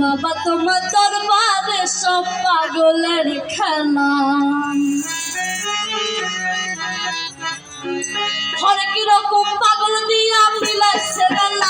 বাবা তোমার দরবারে সব পাগলের খেলা। ঘরে কীরকম পাগল দিয়ে আমি লাগছে না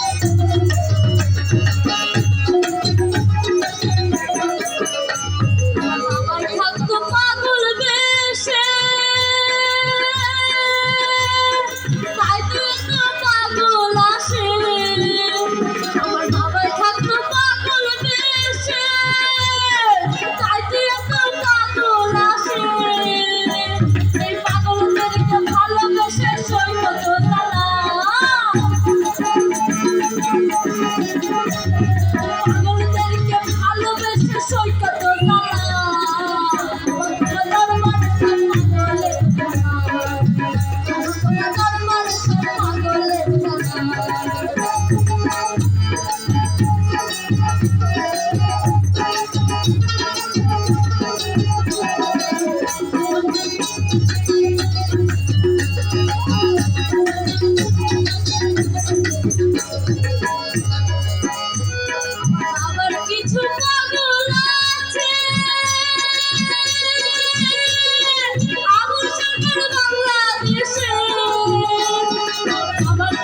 Thank you.